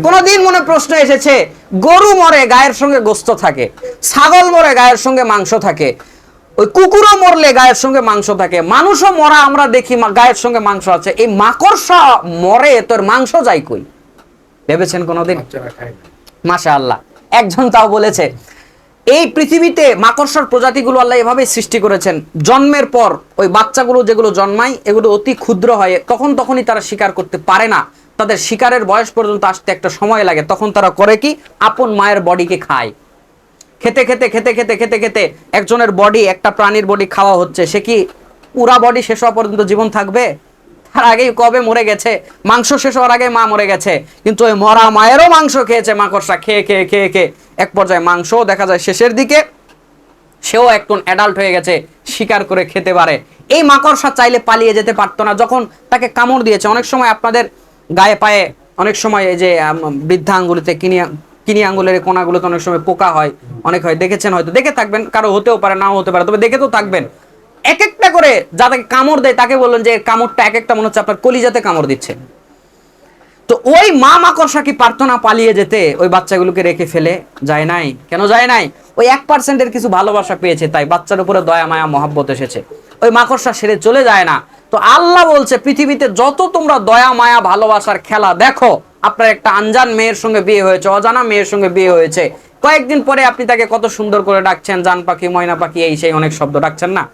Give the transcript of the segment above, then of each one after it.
কোনদিন মনে প্রশ্ন এসেছে গরু মরে গায়ের সঙ্গে গোস্ত থাকে ছাগল মরে গায়ের সঙ্গে মাংস থাকে ওই কুকুরও মরলে গায়ের সঙ্গে মাংস থাকে মানুষও মরা আমরা দেখি মা- গায়ের সঙ্গে মাংস আছে। এই মাকড়সা মরে তোর মাংস যাই কই? ভেবেছেন কোনোদিন? মাশা আল্লাহ একজন তাও বলেছে এই পৃথিবীতে মাকড়সার প্রজাতিগুলো আল্লাহ এভাবে সৃষ্টি করেছেন। জন্মের পর ওই বাচ্চাগুলো যেগুলো জন্মায় এগুলো অতি ক্ষুদ্র হয় তখন তখনই তারা শিকার করতে পারে না। তাদের শিকারের বয়স পর্যন্ত আসতে একটা সময় লাগে, তখন তারা করে কি? আপন মায়ের বডিকে খায়। খেতে খেতে খেতে খেতে খেতে খেতে একজনের বডি একটা প্রাণীর বডি খাওয়া হচ্ছে। সে কি পুরা বডি শেষ হওয়া পর্যন্ত জীবন থাকবে? তার আগেই কবে মরে গেছে? মাংস শেষ হওয়ার আগে মা মরে গেছে। কিন্তু ওই মরা মায়েরও মাংস খেয়েছে, মাকড়সা খেয়ে খেয়ে খেয়ে খেয়ে। এক পর্যায়ে মাংসও দেখা যায় শেষের দিকে। সেও একটু অ্যাডাল্ট হয়ে গেছে, শিকার করে খেতে পারে। এই মাকড়সা চাইলে পালিয়ে যেতে পারতো না, যখন তাকে কামড় দিয়েছে। অনেক সময় আপনাদের গায়ে পায়ে অনেক সময় এই যে বৃদ্ধা আঙ্গুলিতে কিনি কিনি আঙ্গুলের কোনাগুলোতে অনেক সময় পোকা হয়, অনেক হয়। দেখেছেন হয়তো, দেখে থাকবেন, কারও হতেও পারে, নাও হতে পারে, তবে দেখে তো থাকবেন। এক একটা করে যাদেরকে কামড় দেয়, তাকে বললেন যে কামড়টা এক একটা মনে হচ্ছে আপনার কলিজাতে কামড় দিচ্ছে। তো ওই মা মাকড়সা কি পারতো না পালিয়ে যেতে ওই বাচ্চাগুলোকে রেখে ফেলে? যায় নাই। কেন যায় নাই? ওই এক পার্সেন্টের কিছু ভালোবাসা পেয়েছে, তাই বাচ্চার উপরে দয়া, মায়া, মহাব্বত এসেছে। ওই মাকড়সা সেরে চলে যায় না। তো আল্লাহ বলছে পৃথিবীতে যত তোমরা দয়া মায়া ভালোবাসার খেলা দেখো আপনার একটা আনজান মেয়ের সঙ্গে বিয়ে হয়েছে অজানা মেয়ের সঙ্গে বিয়ে হয়েছে। কয়েকদিন পরে আপনি তাকে কত সুন্দর করে ডাকছেন জান পাখি ময়না পাখি এই সেই অনেক শব্দ ডাকছেন না?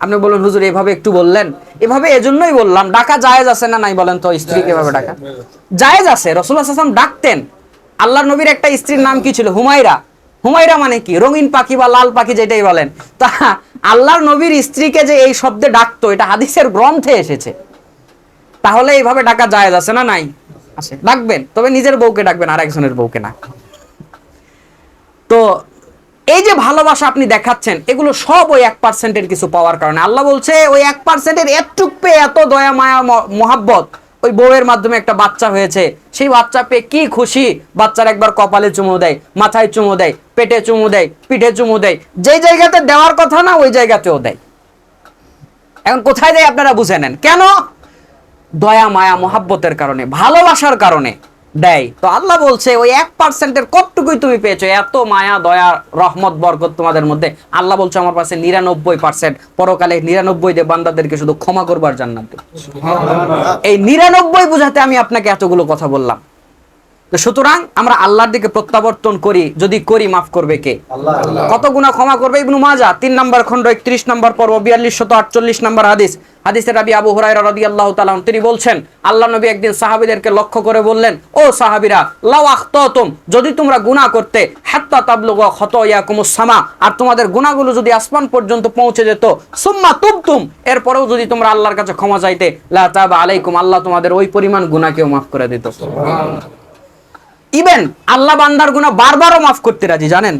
আপনি বলুন হুজুর এভাবে একটু বললেন? এভাবে এজন্যই বললাম ডাকা জায়েজ আছে না নাই বলেন তো স্ত্রীকে এভাবে ডাকা? জায়েজ আছে। রসুল্লাহ আসলাম ডাকতেন। আল্লাহ নবীর একটা স্ত্রীর নাম কি ছিল? হুমাইরা হুমাইরা মানে কি? রঙিন পাখি বা লাল পাখি যেটাই বলেন। তা আল্লাহর নবীর স্ত্রীকে যে এই শব্দে ডাকতো, এটা হাদিসের গ্রন্থে এসেছে। তাহলে এইভাবে ডাকা জায়েজ আছে না নাই? আছে। ডাকবেন, তবে নিজের বউকে ডাকবেন আর একজনের বউকে না। তো এই যে ভালোবাসা আপনি দেখাচ্ছেন, এগুলো সব ওই এক পার্সেন্টের কিছু পাওয়ার কারণে। আল্লাহ বলছে, ওই এক পার্সেন্টের এতটুক পেয়ে এত দয়া, মায়া মহাব্বত ওই বউয়ের মাধ্যমে একটা বাচ্চা হয়েছে। সেই বাচ্চা পেয়ে কি খুশি? বাচ্চার একবার কপালে চুমু দেয়, মাথায় চুমু দেয়, পেটে চুমু দেয়, পিঠে চুমু দেয়। যেই জায়গাতে দেওয়ার কথা না, ওই জায়গাতেও দেয়। এখন কোথায় দেয় আপনারা বুঝে নেন। কেন? দয়া, মায়া, মহাব্বতের কারণে, ভালোবাসার কারণে। দেয়। তো আল্লাহ বলছে ওই এক পার্সেন্টের কতটুকুই তুমি পেয়েছ? এত মায়া দয়া রহমত বরকত তোমাদের মধ্যে। আল্লাহ বলছে আমার পাশে নিরানব্বই পার্সেন্ট পরকালে নিরানব্বই দে বান্দাদেরকে শুধু ক্ষমা করবার জান্নাত দেব। এই নিরানব্বই বোঝাতে আমি আপনাকে এতগুলো কথা বললাম। তো সুতরাং আমরা আল্লাহর দিকে প্রত্যাবর্তন করি যদি করি মাফ করবে কে? কত গুণা ক্ষমা করবে ইবনু মাজা তিন নম্বর খন্ড একত্রিশ নম্বর পর্ব বিয়াল্লিশ শত আটচল্লিশ নম্বর হাদিস। হাদিসের রাবি আবু হুরাইরা রাদিয়াল্লাহু তাআলা আনহু, তিনি বলছেন আল্লাহ নবী একদিন সাহাবীদেরকে লক্ষ্য করে বললেন ও সাহাবীরা লাউ আখতাতুম যদি তোমরা গুনাহ করতে হাত্তা তাবলুগা খতায়াকুমুস সামা আর তোমাদের গুনাহগুলো যদি আসমান পর্যন্ত পৌঁছে যেত সুম্মা তুবতুম এরপরেও যদি তোমরা আল্লাহর কাছে ক্ষমা চাইতে লা তাবা আলাইকুম আল্লাহ তোমাদের ওই পরিমাণ গুনাহকেও মাফ করে দিত। ইভেন আল্লাহ বান্দার গুনাহ বারবারও মাফ করতে রাজি, জানেন?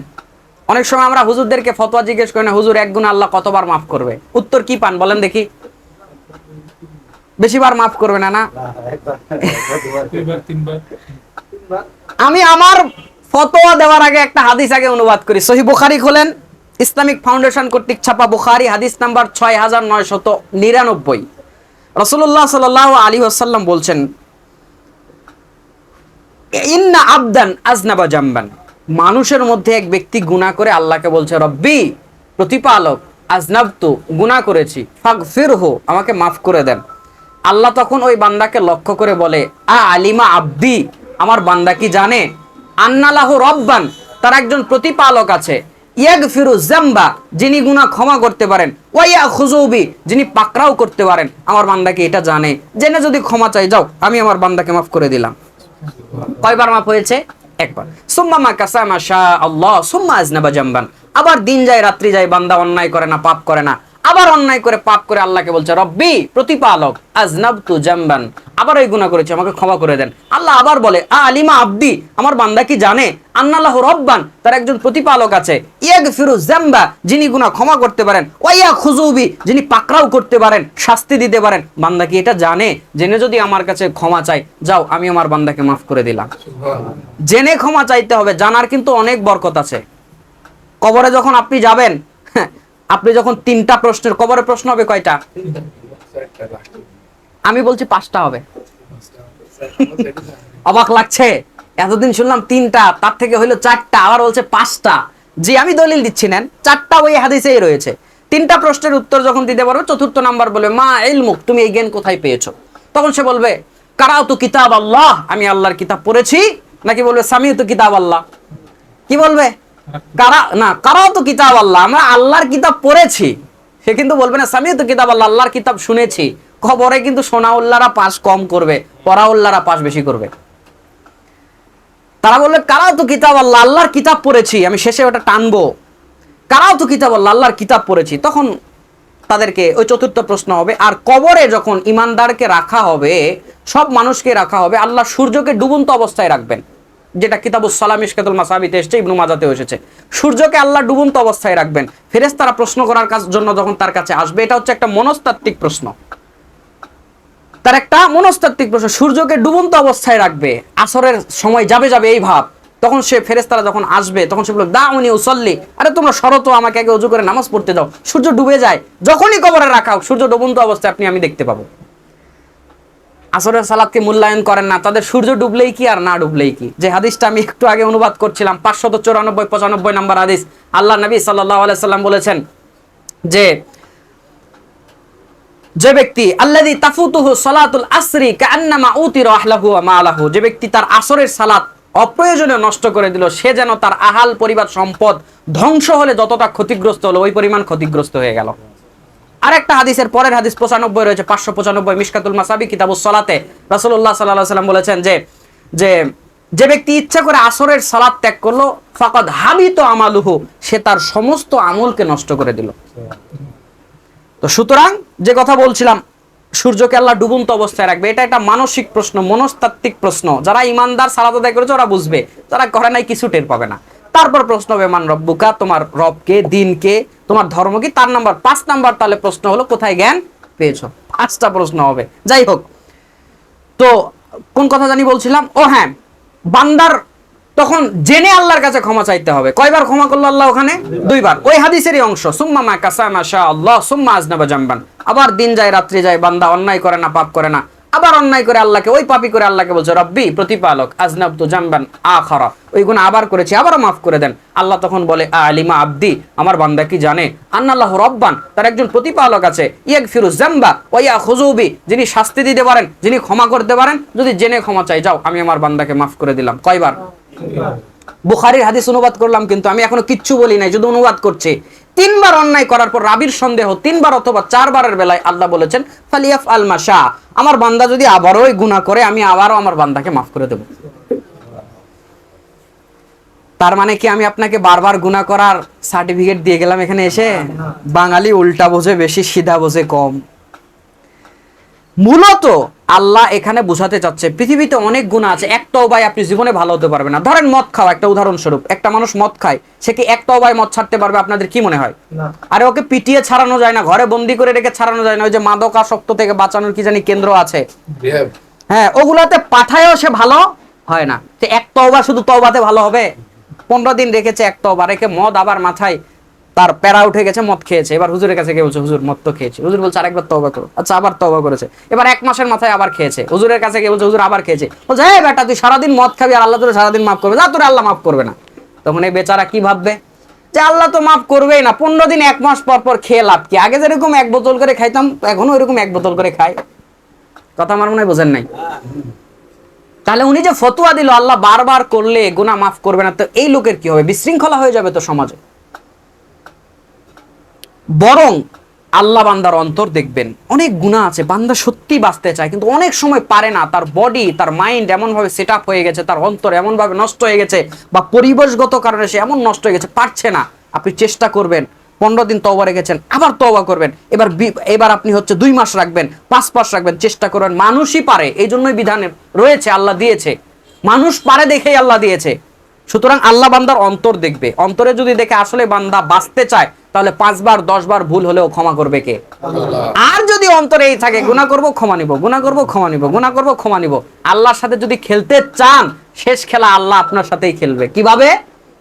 অনেক সময় আমরা হুজুরদেরকে ফতোয়া জিজ্ঞেস করি না, হুজুর, এক গুণ আল্লাহ কতবার মাফ করবে? উত্তর কি পান বলেন দেখি। বেশিবার মাফ করবে না না? আমি আমার ফতোয়া দেওয়ার আগে একটা হাদিস আগে অনুবাদ করি। সহি বুখারি খোলেন, ইসলামিক ফাউন্ডেশন কর্তৃক ছাপা বুখারি, হাদিস নাম্বার ছয় হাজার নয় শত নিরানব্বই। রসুল্লাহ সাল আলী আসাল্লাম বলছেন ইন্না আবদান আজনাবা জাম্বান। মানুষের মধ্যে এক ব্যক্তি গুনাহ করে আল্লাহকে বলছে, রব্বি, প্রতিপালক আজনাব তো গুনাহ করেছি ফাগ ফিরহু আমাকে মাফ করে দেন। আল্লাহ তখন ওই বান্দাকে লক্ষ্য করে বলে, আ আলিমা আব্দি, আমার বান্দা কি জানে? আন্নালাহ রব্বান, তার একজন প্রতিপালক আছে। ইয়াগ ফিরু জাম্বা যিনি গুনাহ ক্ষমা করতে পারেন। ওয়াইয়া খুজুবি যিনি পাকড়াও করতে পারেন। আমার বান্দাকে এটা জানে? জেনে যদি ক্ষমা চাই, যাও, আমি আমার বান্দাকে মাফ করে দিলাম। কয়বার মাপ হয়েছে? একবার। সুম্মা মা কাসামা শাহ আল্লাহ সুম্মা আজনাবা জাম্বান। আবার দিন যায়, রাত্রি যায়, বান্দা অন্যায় করে না, পাপ করে না। আবার অন্যায় করে পাপ করে আল্লাহকে বলছে রব্বি প্রতিপালক আজনাবতু জাম্বান। আবার ওই গুনাহ করেছে আমাকে ক্ষমা করে দেন। আল্লাহ আবার বলে আ আলিমা আব্দি আমার বান্দা কি জানে? আন্নাল্লাহ রব্বান তার একজন প্রতিপালক আছে। ইয়াগ ফিরু জাম্বা যিনি গুনাহ ক্ষমা করতে পারেন। ওয়াইয়া খুজুবি যিনি পাকড়াও করতে পারেন শাস্তি দিতে পারেন। বান্দা কি এটা জানে? জেনে যদি আমার কাছে ক্ষমা চাই যাও আমি আমার বান্দাকে মাফ করে দিলাম। জেনে ক্ষমা চাইতে হবে জানার কিন্তু অনেক বরকত আছে। কবরে যখন আপনি যাবেন হ্যাঁ, আপনি যখন তিনটা প্রশ্নের কবরে প্রশ্ন হবে কয়টা? আমি বলছি পাঁচটা হবে। অবাক লাগছে? এতদিন শুনলাম তিনটা, তার থেকে হইল চারটা, আবার বলছে পাঁচটা। জি, আমি দলিল দিচ্ছি, নেন। চারটা ওই হাদিসেই রয়েছে। তিনটা প্রশ্নের উত্তর যখন দিতে পারবে, চতুর্থ নাম্বার বলবে, মা, ইলমুক, তুমি এই জ্ঞান কোথায় পেয়েছ? তখন সে বলবে কারাও তো কিতাব আল্লাহ। আমি আল্লাহর কিতাব পড়েছি, নাকি বলবে সামিও তো কিতাব আল্লাহ? কি বলবে? না, কারাও তো কিতাব আল্লাহ। আমরা আল্লাহর কিতাব পড়েছি। সে কিন্তু বলবে না সামিও তো কিতাব আল্লাহ, আল্লাহর কিতাব শুনেছি। খবরে কিন্তু পাস কম করবে পাস বেশি করবে। তারা কারাও তো কিতাব আল্লাহ, আল্লাহর কিতাব পড়েছি। আমি শেষে ওটা টানবো। কারাও তো কিতাব আল্লাহ, আল্লাহর কিতাব পড়েছি। তখন তাদেরকে ওই চতুর্থ প্রশ্ন হবে, আর কবরে যখন ইমানদারকে রাখা হবে, সব মানুষকে রাখা হবে, আল্লাহ সূর্যকে ডুবন্ত অবস্থায় রাখবেন। যেটা কিতাবুস সালাম ইশকাতুল মাসাবিতে এসেছে, ইবনু মাজাতেও এসেছে। সূর্যকে আল্লাহ ডুবন্ত অবস্থায় রাখবেন। ফেরেশতারা প্রশ্ন করার কাজ জন্য যখন তার কাছে আসবে, এটা হচ্ছে একটা মনস্তাত্ত্বিক প্রশ্ন। তার একটা মনস্তাত্ত্বিক প্রশ্ন, সূর্যকে ডুবন্ত অবস্থায় রাখবে, আসরের সময় যাবে যাবে এই ভাব। তখন সে ফেরেস্তারা যখন আসবে, তখন সে বলবে দা উনি উসল্লি। আরে তোমরা শরত আমাকে, আগে উজু করে নামাজ পড়তে দাও সূর্য ডুবে যায়, যখনই কবরে রাখা হোক, সূর্য ডুবন্ত অবস্থায় আপনি, আমি দেখতে পাবো। আসরের সালাদকে মূল্যায়ন করেন না। তাদের সূর্য ডুবলেই কি আর না ডুবলেই কি? যে হাদিসটা আমি একটু আগে অনুবাদ করছিলাম, পাঁচশত চৌরানব্বই, পঁচানব্বই নাম্বার হাদিস। আল্লাহ নবী সাল্লাহ আলাইসাল্লাম বলেছেন যে যে ব্যক্তি আল্লাদি তাফুতুহু সালাতুল আসরি কান্নামা উতির আহলাহু মালাহু। যে ব্যক্তি তার আসরের সালাত অপ্রয়োজনে নষ্ট করে দিল, সে যেন তার আহাল পরিবার সম্পদ ধ্বংস হলে যতটা ক্ষতিগ্রস্ত হলো, ওই পরিমাণ ক্ষতিগ্রস্ত হয়ে গেল। আরেকটা হাদিসের পরের হাদিস পঁচানব্বই রয়েছে, পাঁচশো পঁচানব্বই মিশকাতুল মাসাবি কিতাবুস সালাতে। রাসূলুল্লাহ সাল্লাল্লাহু সাল্লাম বলেছেন যে যে যে ব্যক্তি ইচ্ছা করে আসরের সালাত ত্যাগ করল, ফাকাদ হাবিত আমালুহু, সে তার সমস্ত আমলকে নষ্ট করে দিল। তো সুতরাং যে কথা বলছিলাম, সূর্যকে আল্লাহ ডুবন্ত অবস্থায় রাখবে, এটা একটা মানসিক প্রশ্ন, মনস্তাত্ত্বিক প্রশ্ন। যারা ইমানদার সালাত আদায় করেছে, ওরা বুঝবে, যারা করে নাই, কিছু টের পাবে না। তারপর প্রশ্ন হবে, মান রব্বুকা, তোমার রবকে, দিনকে, তোমার ধর্ম কি তার নাম্বার, পাঁচ নাম্বার, তাহলে প্রশ্ন হলো, কোথায় জ্ঞান পেয়েছ? পাঁচটা প্রশ্ন হবে। যাই হোক, তো কোন কথা জানি বলছিলাম? ও হ্যাঁ বান্দার তখন জেনে আল্লাহর কাছে ক্ষমা চাইতে হবে। কয়বার ক্ষমা করল আল্লাহ ওখানে? দুইবার। ওই হাদিসেরই অংশ, সুম্মা মা কাসা মাশা আল্লাহ সুম্মা আজনাবা জাম্বান। আবার দিন যায়, রাত্রি যায়, বান্দা অন্যায় করে না, পাপ করে না। আবার অন্যায় করে আল্লাহকে ওই পাপি করে আল্লাহকে বলছে রব্বি প্রতিপালক আজনাব তো জাম্বান আ খরা ওই গুণ আবার করেছি আবারও মাফ করে দেন। আল্লাহ তখন বলে আ আলিমা আব্দি আমার বান্দা কি জানে? আন্নাল্লাহ রব্বান তার একজন প্রতিপালক আছে ইয়াক ফিরুজ জাম্বা ওয়া খুজুবি যিনি শাস্তি দিতে পারেন যিনি ক্ষমা করতে পারেন যদি জেনে ক্ষমা চাই যাও আমি আমার বান্দাকে মাফ করে দিলাম। কয়বার? বুখারির হাদিস অনুবাদ করলাম কিন্তু আমি এখনও কিচ্ছু বলি নাই শুধু অনুবাদ করছি। তিনবার অন্যায় করার পর রাবির সন্দেহ, তিনবার অথবা চারবারের বেলায় আল্লাহ বলেছেন ফালিয়াফ আল মাশা আমার বান্দা যদি আবারও ওই গুণা করে, আমি আবারও আমার বান্দাকে মাফ করে দেব। তার মানে কি আমি আপনাকে বারবার গুণা করার সার্টিফিকেট দিয়ে গেলাম এখানে এসে? বাঙালি উল্টা বোঝে, বেশি সিধা বোঝে, কম। মূলত আল্লাহ এখানে বোঝাতে চাচ্ছে পৃথিবীতে অনেক গুণা আছে এক তওবায় আপনি জীবনে ভালো হতে পারবেন না। ধরেন মদ খাওয়া একটা উদাহরণস্বরূপ একটা মানুষ মদ খায় সে কি এক তওবায় মদ ছাড়তে পারবে আপনাদের কি মনে হয়? আরে ওকে পিটিয়ে ছাড়ানো যায় না ঘরে বন্দি করে রেখে ছাড়ানো যায় না ওই যে মাদকাসক্ত থেকে বাঁচানোর কি জানি কেন্দ্র আছে? হ্যাঁ ওগুলাতে পাঠায়ও সে ভালো হয় না। তো এক তওবা শুধু তওবাতে ভালো হবে? পনেরো দিন রেখেছে এক তওবা রেখে মদ আবার মাথায় তার প্যারা উঠে গেছে, মদ খেয়েছে। এবার হুজুরের কাছে গিয়ে বলছে, হুজুর, মদ তো খেয়েছে। হুজুর বলছে, আরেকবার তওবা করো। আচ্ছা আবার তওবা করেছে। এবার এক মাসের মাথায় আবার খেয়েছে। হুজুরের কাছে গিয়ে বলছে, হুজুর, আবার খেয়েছে। বলছে হ্যাঁ বেটা, তুই সারাদিন মদ খাবি আর আল্লাহ তোর সারাদিন মাফ করবে। যা তোর আল্লাহ মাফ করবে না। তখন এই বেচারা কি ভাববে? যে আল্লাহ তো মাফ করবেই না। পনেরো দিন, এক মাস পর পর খেয়ে লাভ কি? আগে যেরকম এক বোতল করে খাইতাম, এখনও এরকম এক বোতল করে খাই। কথা আমার মনে হয় বোঝেন নাই? তাহলে উনি যে ফতুয়া দিল, আল্লাহ বারবার করলে গুনাহ মাফ করবে না। তো এই লোকের কি হবে? বিশৃঙ্খলা হয়ে যাবে তো সমাজে। বরং আল্লাহ বান্দার অন্তর দেখবেন। অনেক গুণা আছে, বান্দা সত্যি বাঁচতে চায়, কিন্তু অনেক সময় পারে না। তার বডি তার মাইন্ড এমনভাবে সেট আপ হয়ে গেছে, তার অন্তর এমনভাবে নষ্ট হয়ে গেছে বা পরিবেশগত কারণে সে এমন নষ্ট হয়ে গেছে, পারছে না। আপনি চেষ্টা করবেন, পনেরো দিন তওবা রেখেছেন, আবার তওবা করবেন। এবার এবার আপনি হচ্ছে দুই মাস রাখবেন, পাঁচ মাস রাখবেন, চেষ্টা করবেন। মানুষই পারে এই জন্যই বিধানে রয়েছে, আল্লাহ দিয়েছে। মানুষ পারে দেখেই আল্লাহ দিয়েছে। সুতরাং আল্লাহ বান্দার অন্তর দেখবে। অন্তরে যদি দেখে আসলে বান্দা বাঁচতে চায় তাহলে পাঁচবার দশবার ভুল হলেও ক্ষমা করবে কে? আর যদি অন্তরে এই থাকে গুণা করব ক্ষমা নিব গুণা করব ক্ষমা নিব গুণা করব ক্ষমা নিব। আল্লাহর সাথে যদি খেলতে চান শেষ খেলা আল্লাহ আপনার সাথেই খেলবে। কীভাবে?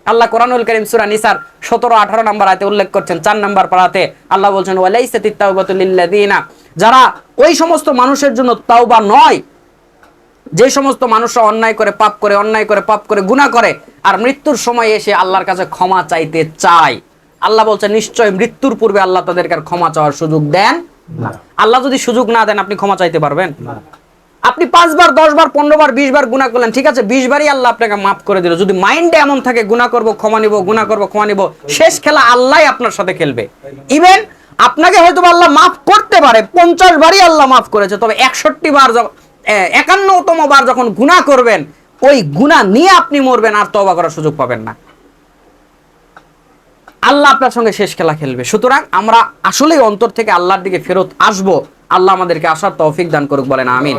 আল্লাহ কোরআনুল করিম সূরা নিসার 17 18 নম্বর আয়াতে উল্লেখ করছেন চার নম্বর পারাতে আল্লাহ বলছেন ওয়ালাইসাতিত তাওবাতু লিল্লাযিনা। যারা ওই সমস্ত মানুষের জন্য তাওবা নয় যে সমস্ত মানুষরা অন্যায় করে পাপ করে অন্যায় করে পাপ করে গুনাহ করে আর মৃত্যুর সময় এসে আল্লাহর কাছে ক্ষমা চাইতে চায় আল্লাহ বলছে নিশ্চয় মৃত্যুর পূর্বে আল্লাহ তাদেরকে আর ক্ষমা চাওয়ার সুযোগ দেন আল্লাহ যদি সুযোগ না দেন আপনি ক্ষমা চাইতে পারবেন? আপনি পাঁচবার দশ বার পনেরো বার বিশ বার গুণা করলেন ঠিক আছে বিশ বারই আল্লাহ আপনাকে মাফ করে দিল। যদি মাইন্ডে এমন থাকে গুণা করব ক্ষমা নিব গুণা করব ক্ষমা নিব শেষ খেলা আল্লাহ আপনার সাথে খেলবে। ইভেন আপনাকে হয়তো আল্লাহ মাফ করতে পারে পঞ্চাশ বারই আল্লাহ মাফ করেছে তবে একষট্টি বার একান্নতম বার যখন গুণা করবেন ওই গুণা নিয়ে আপনি মরবেন আর তবা করার সুযোগ পাবেন না। আল্লাহ আপনার সঙ্গে শেষ খেলা খেলবে। সুতরাং আমরা আসলেই অন্তর থেকে আল্লাহর দিকে ফেরত আসব। আল্লাহ আমাদেরকে আসার তৌফিক দান করুক বলেন আমিন।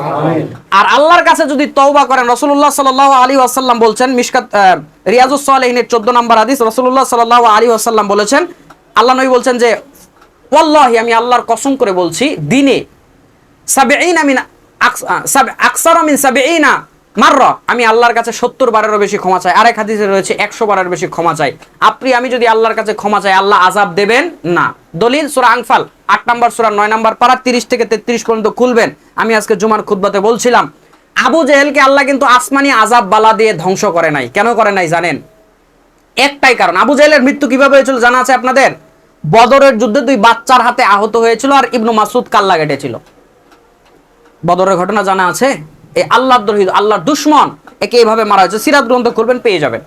আর আল্লাহর কাছে যদি তওবা করেন রাসূলুল্লাহ সাল্লাল্লাহু আলাইহি ওয়াসাল্লাম বলছেন মিশকাত আহ, রিয়াজুস সালিহিনের 14 নম্বর হাদিস রাসূলুল্লাহ সাল্লাল্লাহু আলাইহি ওয়াসাল্লাম বলেছেন আল্লাহ নবী বলছেন যে ওয়াল্লাহি আমি আল্লাহর কসম করে বলছি দিনে সাবেঈনা মিন আকস- আহ, সাব- আকসারা সাবেঈনা আমি আল্লাহর কাছে সত্তর বারেরও বেশি ক্ষমা চাই। আরেক হাদিসে রয়েছে, একশো বারের বেশি ক্ষমা চাই। আপনি, আমি যদি আল্লাহর কাছে ক্ষমা চাই, আল্লাহ আজাব দেবেন? না। দলিল সুরা আংফাল আট নম্বর সুরা, নয় নম্বর পারা, তিরিশ থেকে তেত্রিশ পর্যন্ত খুলবেন। আমি আজকে জুমার খুদ্বাতে বলছিলাম, আবু জেহেলকে আল্লাহ কিন্তু আসমানি আজাব বালা দিয়ে ধ্বংস করে নাই। কেন করে নাই জানেন? একটাই কারণ, আবু জাহেলের মৃত্যু কীভাবে হয়েছিল জানা আছে আপনাদের? বদরের যুদ্ধে দুই বাচ্চার হাতে আহত হয়েছিল আর ইবনু মাসুদ কাল্লা কেটেছিল বদরের ঘটনা জানা আছে? এই আল্লাহর দ্রোহী আল্লাহর দুশ্মন, একে এইভাবে মারা হয়েছে। সিরাত গ্রন্থ করবেন পেয়ে যাবেন।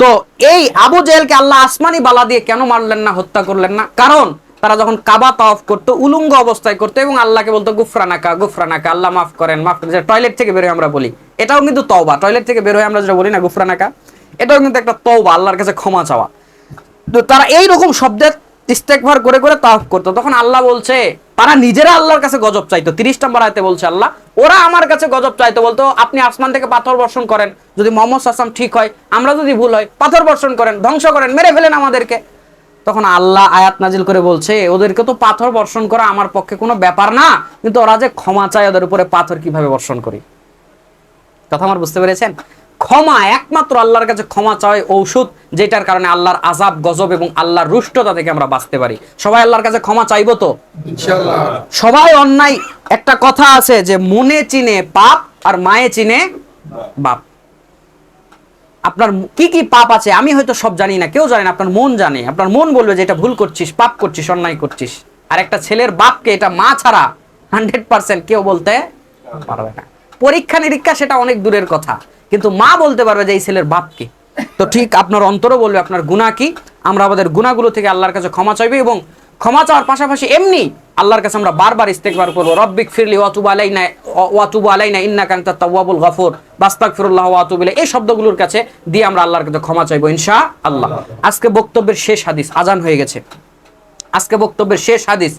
তো এই আবু জেহেলকে আল্লাহ আসমানি বালা দিয়ে কেন মারলেন না, হত্যা করলেন না? কারণ তারা যখন কাবা তাওয়াফ করতো, উলুঙ্গ অবস্থায় করতো এবং আল্লাহকে বলতো, গুফরানাকা গুফরানাকা, আল্লাহ মাফ করেন মাফ করেন। টয়লেট থেকে বের হয়ে আমরা বলি। এটাও কিন্তু তওবা। টয়লেট থেকে বের হয়ে আমরা যেটা বলি না, গুফরানাকা এটাও কিন্তু একটা তওবা, আল্লাহর কাছে ক্ষমা চাওয়া। তো তারা এই রকম শব্দের ইস্তেকভার করে করে তাওফ করতো। তখন আল্লাহ বলছে তারা নিজেরা আল্লাহর কাছে গজব চাইতো। তিরিশ নম্বর আয়তে বলছে আল্লাহ, ওরা আমার কাছে গজব চাইতো বলতো, আপনি আসমান থেকে পাথর বর্ষণ করেন, যদি মোহাম্মদ আসলাম ঠিক হয়, আমরা যদি ভুল হয়, পাথর বর্ষণ করেন, ধ্বংস করেন, মেরে ফেলেন আমাদেরকে। তখন আল্লাহ আয়াত নাজিল করে বলছে, ওদেরকে তো পাথর বর্ষণ করা আমার পক্ষে কোনো ব্যাপার না, কিন্তু ওরা যে ক্ষমা চায়, ওদের উপরে পাথর কীভাবে বর্ষণ করি? কথা আমার বুঝতে পেরেছেন? ক্ষমা একমাত্র আল্লাহর কাছে ক্ষমা চাওয়াই ঔষধ যেটার কারণে আল্লাহর আজাব গজব এবং আল্লাহর রুষ্টতা থেকে আমরা বাঁচতে পারি। সবাই আল্লাহর কাছে ক্ষমা চাইব তো? সবাই অন্যায় একটা কথা আছে যে মনে চিনে পাপ আর মায়ে চিনে বাপ। আপনার কি কি পাপ আছে? আমি হয়তো সব জানি না কেউ জানে না আপনার মন জানে। আপনার মন বলবে যে এটা ভুল করছিস পাপ করছিস অন্যায় করছিস। আর একটা ছেলের বাপকে এটা মা ছাড়া হান্ড্রেড পার্সেন্ট কেউ বলতে পারবে না। পরীক্ষা নিরীক্ষা সেটা অনেক দূরের কথা। কিন্তু মা বলতে পারবে যে এই ছেলের বাপ কি তো ঠিক আপনার অন্তরও বলবে আপনার গুণা কি? আমরা আমাদের গুণাগুলো থেকে আল্লাহর কাছে ক্ষমা চাইবে এবং ক্ষমা চাওয়ার পাশাপাশি এমনি আল্লাহর কাছে আমরা বারবার ইস্তেকবার করব, রব্বিক ফিরলি ওয়াতুব আলাইনা ওয়াতুব আলাইনা ইন্না কান্তা তাওয়াবুল গফুর বাস্তাক ফিরুল্লাহ ওয়াতুব ইলাই এই শব্দগুলোর কাছে দিয়ে আমরা আল্লাহর কাছে ক্ষমা চাইব ইনশা আল্লাহ আজকে বক্তব্যের শেষ হাদিস আজান হয়ে গেছে। আজকে বক্তব্যের শেষ হাদিস।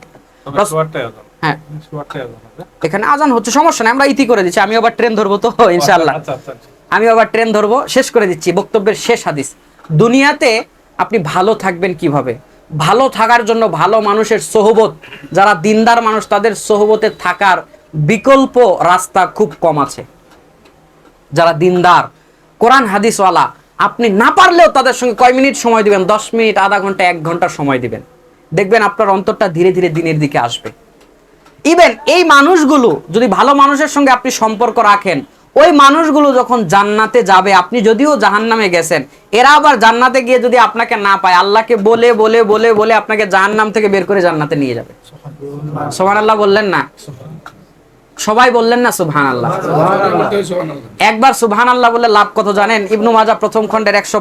হ্যাঁ। হবে এখানে আজান হচ্ছে সমস্যা নেই আমরা ইতি করে দিচ্ছি আমি আবার ট্রেন ধরবো তো আচ্ছা আচ্ছা আচ্ছা। আমি আবার ট্রেন ধরবো শেষ করে দিচ্ছি বক্তব্যের শেষ হাদিস। দুনিয়াতে আপনি ভালো থাকবেন কীভাবে? ভালো থাকার জন্য ভালো মানুষের সোহবত যারা দিনদার মানুষ তাদের সোহবতে থাকার বিকল্প রাস্তা খুব কম আছে। যারা দিনদার কোরআন হাদিসওয়ালা আপনি না পারলেও তাদের সঙ্গে কয় মিনিট সময় দিবেন? দশ মিনিট আধা ঘণ্টা এক ঘণ্টা সময় দিবেন। দেখবেন আপনার অন্তরটা ধীরে ধীরে দিনের দিকে আসবে। ইভেন এই মানুষগুলো যদি ভালো মানুষের সঙ্গে আপনি সম্পর্ক রাখেন ওই মানুষগুলো যখন জান্নাতে যাবে আপনি যদিও জাহান্নামে গেছেন এরা আবার জান্নাতে গিয়ে যদি আপনাকে না পায় আল্লাহকে বলে বলে বলে বলে আপনাকে জাহান্নাম থেকে বের করে জান্নাতে নিয়ে যাবে। সোহান আল্লাহ বললেন না? সবাই বললেন না সুবহান আল্লাহ একবার সুবহান আল্লাহ বলে লাভ কত জানেন? ইবনু মাজা প্রথম খণ্ডের একশো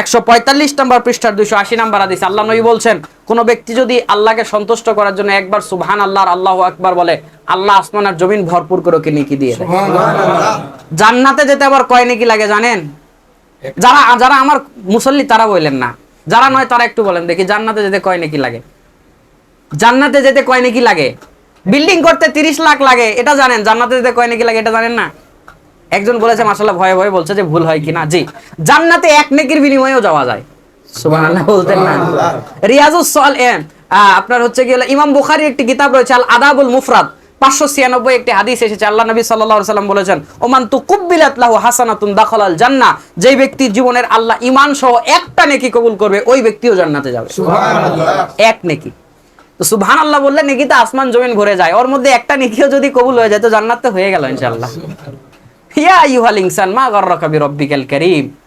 একশো পঁয়তাল্লিশ নম্বর পৃষ্ঠার দুইশো আশি নম্বর আদিস আল্লাহ নবী বলছেন কোন ব্যক্তি যদি আল্লাহকে সন্তুষ্ট করার জন্য একবার সুবহান আল্লাহর আল্লাহ বলে আল্লাহ আসমান আর জমিন ভরপুর করে ওকে নেকি দিয়ে দেয়। জান্নাতে যেতে আবার কয় নেকি লাগে জানেন? যারা যারা আমার মুসল্লি তারা বললেন না। যারা নয় তারা একটু বলেন দেখি জান্নাতে যেতে কয় নাকি লাগে। জান্নাতে যেতে কয় নাকি লাগে? বিল্ডিং করতে তিরিশ লাখ লাগে এটা জানেন? জান্নাতে যেতে কয় নাকি লাগে এটা জানেন না? একজন বলেছে মাসাল্লাহ ভয়ে ভয়ে বলছে যে ভুল হয় কিনা। জি জান্নাতে এক নেকির বিনিময়েও যাওয়া যায়। সুবহানাল্লাহ বলতেন না। রিয়াজুস সল আপনার হচ্ছে কি হলো ইমাম বুখারীর একটি কিতাব রয়েছে আল আদাবুল মুফরাদ। পাঁচশো ছিয়ানব্বই একটি হাদিস এসেছে আল্লাহ নবী সাল্লাহ সাল্লাম বলেছেন ওমান তু কুব্বিলাত লাহু হাসানাতুন দাখলাল জান্নাহ যেই ব্যক্তি জীবনের আল্লাহ ইমান সহ একটা নেকি কবুল করবে ওই ব্যক্তিও জান্নাতে যাবে। এক নেকি। তো সুবহান আল্লাহ বললে নেকি তো আসমান জমিন ভরে যায় ওর মধ্যে একটা নেকিও যদি কবুল হয়ে যায় তো জান্নাত তো হয়ে গেল ইনশাআল্লাহ।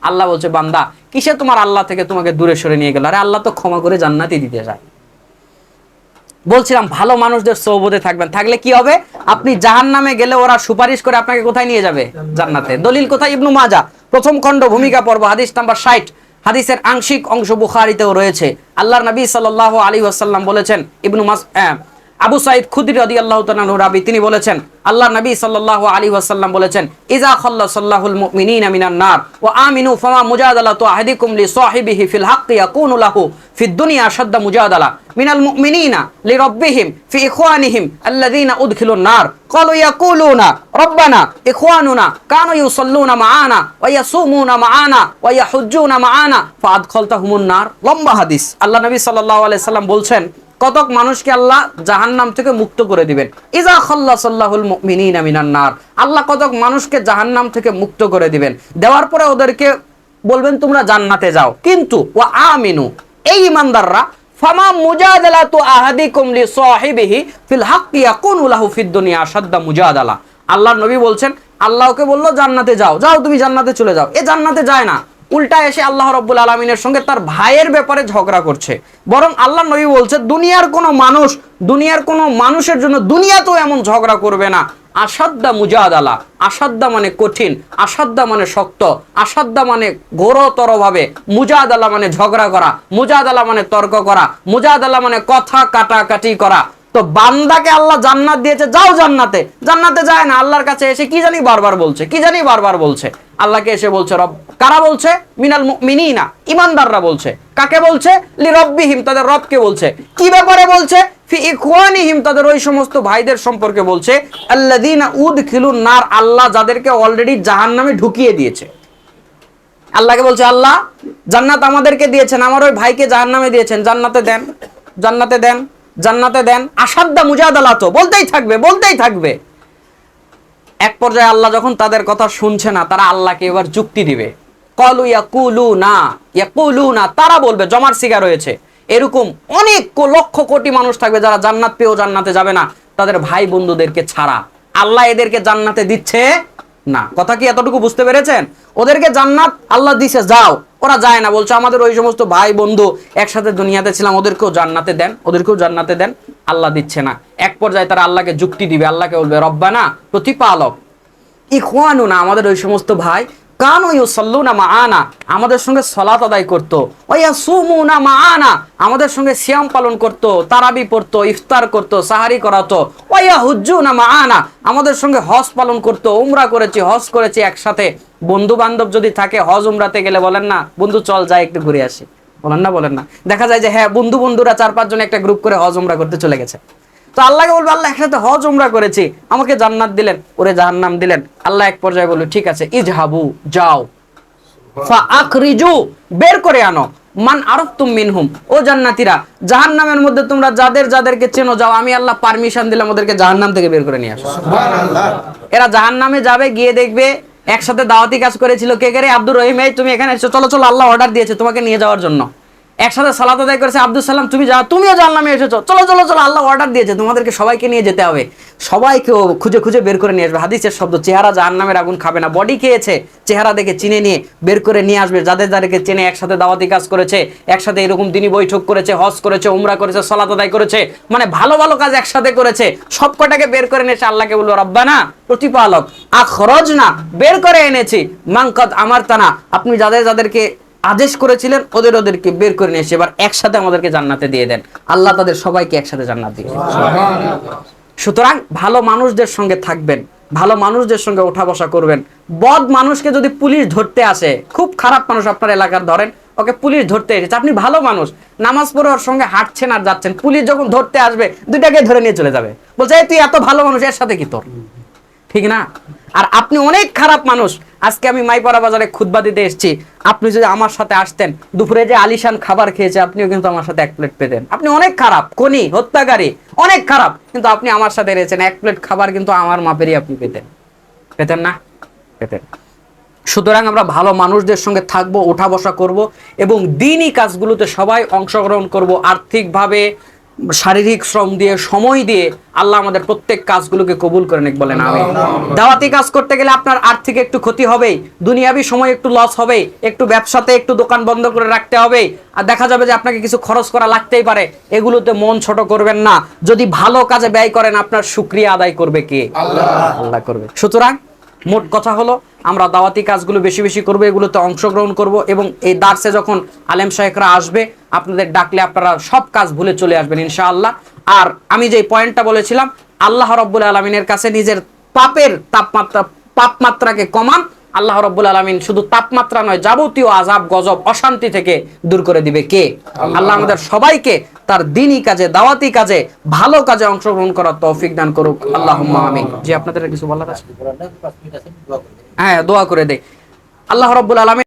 আল্লাহ বলছে, বান্দা, কিসে তোমার আল্লাহ থেকে তোমাকে দূরে সরে নিয়ে গেল? আরে আল্লাহ তো ক্ষমা করে জান্নাতি দিতে চায়। বলছিলাম, ভালো মানুষদের সৌবতে থাকবেন। থাকলে কি হবে? আপনি জাহান নামে গেলে ওরা সুপারিশ করে আপনাকে কোথায় নিয়ে যাবে? জান্নাতে। দলিল কোথায়? ইবনু মাজা প্রথম খণ্ড, ভূমিকা পর্ব, হাদিস নাম্বার ষাট। হাদিসের আংশিক অংশ বুখারিতেও রয়েছে। আল্লাহর নবী সাল্লাহ আলী ওয়াসাল্লাম বলেছেন, ইবনু মাস আবু সাইদ খুদরি রদি আল্লাহ রাবি, তিনি বলেছেন আল্লাহ নবী সাল্লাহ আলী ওয়াসাল্লাম বলেছেন ইজা খাল্লা সাল্লাহুল মুমিনিনা মিনান নার, ওয়া আমিনু ফামা মুজাদালাতু আহাদিকুম লি সাহিবিহি ফিল হাক্কি ইয়াকুনু লাহু ফিদ দুনিয়া শাদ্দা মুজাদালা মিনাল মুমিনিনা লিরাব্বিহিম ফি ইখওয়ানিহিম আল্লাযীনা উদখিলুন নার। ক্বালু ইয়াকুলুনা, রব্বানা, ইখওয়ানুনা, কানু ইউসাল্লুনা মাআনা, ওয়া ইয়াসুমুনা মাআনা, ওয়া ইয়াহুজ্জুনা মাআনা। ফাআদখালতাহুমুন নার। লম্বা হাদিস। আল্লাহ নবী সাল্লাল্লাহু আলাইহি সাল্লাম বলছেন কতক মানুষকে আল্লাহ জাহান্নাম থেকে মুক্ত করে দিবেন। ইজা খাল্লা সাল্লাহুল মিনান নার। আল্লাহ কতক মানুষকে জাহান্নাম থেকে মুক্ত করে দিবেন। দেওয়ার পরে ওদেরকে বলবেন, তোমরা জান্নাতে যাও। কিন্তু, ওয়া আমিনু। এই ইমানদাররা, ফামা মুজাদালাতু আহাদিকুম লি সাহিবিহি ফিল হাক্কি ইয়াকুনু লাহু ফিদ দুনিয়া আশাদ্দা মুজাদালা। আল্লাহর নবী বলছেন, আল্লাহকে বলল, জান্নাতে যাও। যাও, তুমি জান্নাতে চলে যাও। এ জান্নাতে যায় না। উল্টা এসে আল্লাহ রব্বুল আলমিনের সঙ্গে তার ভাইয়ের ব্যাপারে ঝগড়া করছে। বরং আল্লাহ নবী বলছে, দুনিয়ার কোনো মানুষ, দুনিয়ার কোনো মানুষের জন্য দুনিয়াতেও এমন ঝগড়া করবে না। আসাদ্দা মুজাদালা, আসাদ্দা মানে কঠিন, আসাদ্দা মানে শক্ত, আসাদ্দা মানে ঘোরতর ভাবে মুজাদালা মানে ঝগড়া করা, মুজাদালা মানে তর্ক করা, মুজাদালা মানে কথা কাটাকাটি করা। তো বান্দাকে আল্লাহ জান্নাত দিয়েছে, যাও জান্নাতে। জান্নাতে যায় না, আল্লাহর কাছে এসে কি জানি বারবার বলছে, কি জানি বারবার বলছে। আল্লাহকে এসে বলছে, রব কারা বলছে? মিনাল মিনিনা ইমানদাররা বলছে। কাকে বলছে? লি রব্বিহিম তাদের রবকে বলছে। কি ব্যাপারে বলছে? ফি ইখওয়ানিহিম, তাদের ওই সমস্ত ভাইদের সম্পর্কে বলছে, আল্লাযীনা উদখিলুন নার আল্লাহ যাদেরকে অলরেডি জাহান্নামে ঢুকিয়ে দিয়েছে। আল্লাহকে বলছে, আল্লাহ, জান্নাত আমাদেরকে দিয়েছেন, আমার ওই ভাইকে জাহান্নামে দিয়েছেন, জান্নাতে দেন জান্নাতে দেন জান্নাতে দেন, আসাদ্দা মুজাদালাত বলতেই থাকবে বলতেই থাকবে। এক পর্যায়ে আল্লাহ যখন তাদের কথা শুনছে না, তারা আল্লাহকে এবার যুক্তি দিবে। কলু ইয়াকুলু না ইয়াকুলু না তারা বলবে, জমার সিগা রয়েছে এরকম অনেক লক্ষ কোটি মানুষ থাকবে যারা জান্নাত পেয়েও জান্নাতে যাবে না, তাদের ভাই বন্ধুদেরকে ছাড়া। আল্লাহ এদেরকে জান্নাতে দিচ্ছে না। কথা কি এতটুকু বুঝতে পেরেছেন? ওদেরকে জান্নাত আল্লাহ দিছে, যাও। ওরা যায় না, বলছে, আমাদের ওই সমস্ত ভাই বন্ধু একসাথে দুনিয়াতে ছিলাম, ওদেরকেও জান্নাতে দেন, ওদেরকেও জান্নাতে দেন। আল্লাহ দিচ্ছে না। এক পর্যায়ে তারা আল্লাহকে যুক্তি দিবে, আল্লাহকে বলবে, রব্বানা, প্রতিপালক ইখওয়ানু না আমাদের ওই সমস্ত ভাই, কান ওই সল্লুনা মা আনা আমাদের সঙ্গে সলাত আদায় করতো। ওয়া সুমুনা মা আনা আমাদের সঙ্গে সিয়াম পালন করতো, তারাবি পড়তো, ইফতার করতো, সাহারি করাতো। ওয়া হুজ্জুনা মা আনা আমাদের সঙ্গে হজ পালন করতো, উমরা করেছি, হজ করেছি একসাথে। বন্ধু বান্ধব যদি থাকে, হজ উমরাতে গেলে বলেন না, বন্ধু, চল, যাই, একটু ঘুরে আসি। বলেন না বলেন না। দেখা যায় যে হ্যাঁ বন্ধু বন্ধুরা চার পাঁচজন একটা গ্রুপ করে হজ উমরা করতে চলে গেছে। তো আল্লাহকে বলব আল্লাহ একসাথে হজ উমরা করেছি। আমাকে জান্নাত দিলেন ওরে জাহান্নাম দিলেন। আল্লাহ এক পর্যায়ে বলল ঠিক আছে ইজহাবু যাও। ফা আখরিজু বের করে আনো। মান আরফতুম মিনহুম। ও জান্নাতীরা জাহান্নামের মধ্যে তোমরা যাদের যাদেরকে চেনো যাও আমি আল্লাহ পারমিশন দিলাম ওদেরকে জাহান্নাম থেকে বের করে নিয়ে আসো। এরা জাহান্নামে যাবে গিয়ে দেখবে একসাথে দাওয়াতি কাজ করেছিল কে কে রে? আব্দুর রহিম তুমি এখানে এসো চলো চলো, আল্লাহ অর্ডার দিয়েছে তোমাকে নিয়ে যাওয়ার জন্য। একসাথে সালাত আদায় করেছে আব্দুল সালাম, তুমি যাও, তুমিও জাহান্নামে এসেছ। চলো চলো চলো, আল্লাহ অর্ডার দিয়েছে, তোমাদেরকে সবাইকে নিয়ে যেতে হবে। সবাইকে খুঁজে খুঁজে বের করে নিয়ে আসবে। হাদিসের শব্দ, চেহারা জাহান্নামের আগুন খাবে না। বডি খেয়েছে, চেহারা দেখে চিনে নিয়ে বের করে নিয়ে আসবে। যাদের, যাদেরকে চেনে একসাথে দাওয়াতি কাজ করেছে, একসাথে এরকম দিনই বৈঠক করেছে, হজ করেছে, উমরা করেছে, সালাত আদায় করেছে মানে ভালো ভালো কাজ একসাথে করেছে, সব কটাকে বের করে নিয়ে এসে আল্লাহকে বলব রব্বানা, প্রতিপালক আখরজ না বের করে এনেছি, মাংকদ আমার তানা আপনি যাদের, যাদেরকে আদেশ করেছিলেন, ওদের ওদেরকে বের করে নিয়ে এসে এবার একসাথে আমাদেরকে জান্নাতে দিয়ে দেন। আল্লাহ তাদের সবাইকে একসাথে জান্নাত দিয়ে সুতরাং ভালো মানুষদের সঙ্গে থাকবেন, ভালো মানুষদের সঙ্গে ওঠা বসা করবেন। বদ মানুষকে যদি পুলিশ ধরতে আসে, খুব খারাপ মানুষ আপনার এলাকার ধরেন, ওকে পুলিশ ধরতে এসেছে, আপনি ভালো মানুষ, নামাজ পড়ে ওর সঙ্গে হাঁটছেন আর যাচ্ছেন, পুলিশ যখন ধরতে আসবে, দুইটাকে ধরে নিয়ে চলে যাবে। বলছে তুই এত ভালো মানুষ, এর সাথে কি তোর? ঠিক না? আর আপনি অনেক খারাপ মানুষ আজকে আমি মাইপাড়া বাজারে খুদবা দিতে এসেছি। আপনি যদি আমার সাথে আসতেন, দুপুরে যে আলিশান খাবার খেয়েছে, আপনিও কিন্তু আমার সাথে এক প্লেট পেতেন। আপনি অনেক খারাপ খনি হত্যাকারী, অনেক খারাপ, কিন্তু আপনি আমার সাথে রয়েছেন, এক প্লেট খাবার কিন্তু আমার মাপেরই আপনি পেতেন। পেতেন না? পেতেন। সুতরাং আমরা ভালো মানুষদের সঙ্গে থাকব ওঠা বসা করব এবং দিনই কাজগুলোতে সবাই অংশগ্রহণ করব আর্থিকভাবে শারীরিক শ্রম দিয়ে সময় দিয়ে আল্লাহ আমাদের প্রত্যেক কাজগুলোকে কবুল করে নিক বলেন আমি দাওয়াতি কাজ করতে গেলে আপনার আর্থিক একটু ক্ষতি হবেই দুনিয়াবি সময় একটু লস হবে একটু ব্যবসাতে একটু দোকান বন্ধ করে রাখতে হবে আর দেখা যাবে যে আপনাকে কিছু খরচ করা লাগতেই পারে এগুলোতে মন ছোট করবেন না। যদি ভালো কাজে ব্যয় করেন আপনার শুক্রিয়া আদায় করবে কে? আল্লাহ করবে। সুতরাং মোট কথা হলো আমরা দাওয়াতি কাজগুলো বেশি বেশি করব এগুলোতে অংশগ্রহণ করব এবং এই দার্সে যখন আলেম শাহেকরা আসবে আপনাদের ডাকলে আপনারা সব কাজ ভুলে চলে আসবেন ইনশাআল্লাহ। আর আমি যে পয়েন্টটা বলেছিলাম আল্লাহ রব্বুল আলমিনের কাছে নিজের পাপের তাপমাত্রা তাপমাত্রাকে কমান আল্লাহ রব্বুল আলমিন শুধু তাপমাত্রা নয় যাবতীয় আজাব গজব অশান্তি থেকে দূর করে দিবে কে? আল্লাহ। আমাদের সবাইকে তার দিনই কাজে দাওয়াতি কাজে ভালো কাজে অংশগ্রহণ করার তৌফিক দান করুক। আল্লাহ আমিন। জি আপনাদের কিছু বলার আছে? হ্যাঁ দোয়া করে দেয় আল্লাহ রব্বুল আলমিন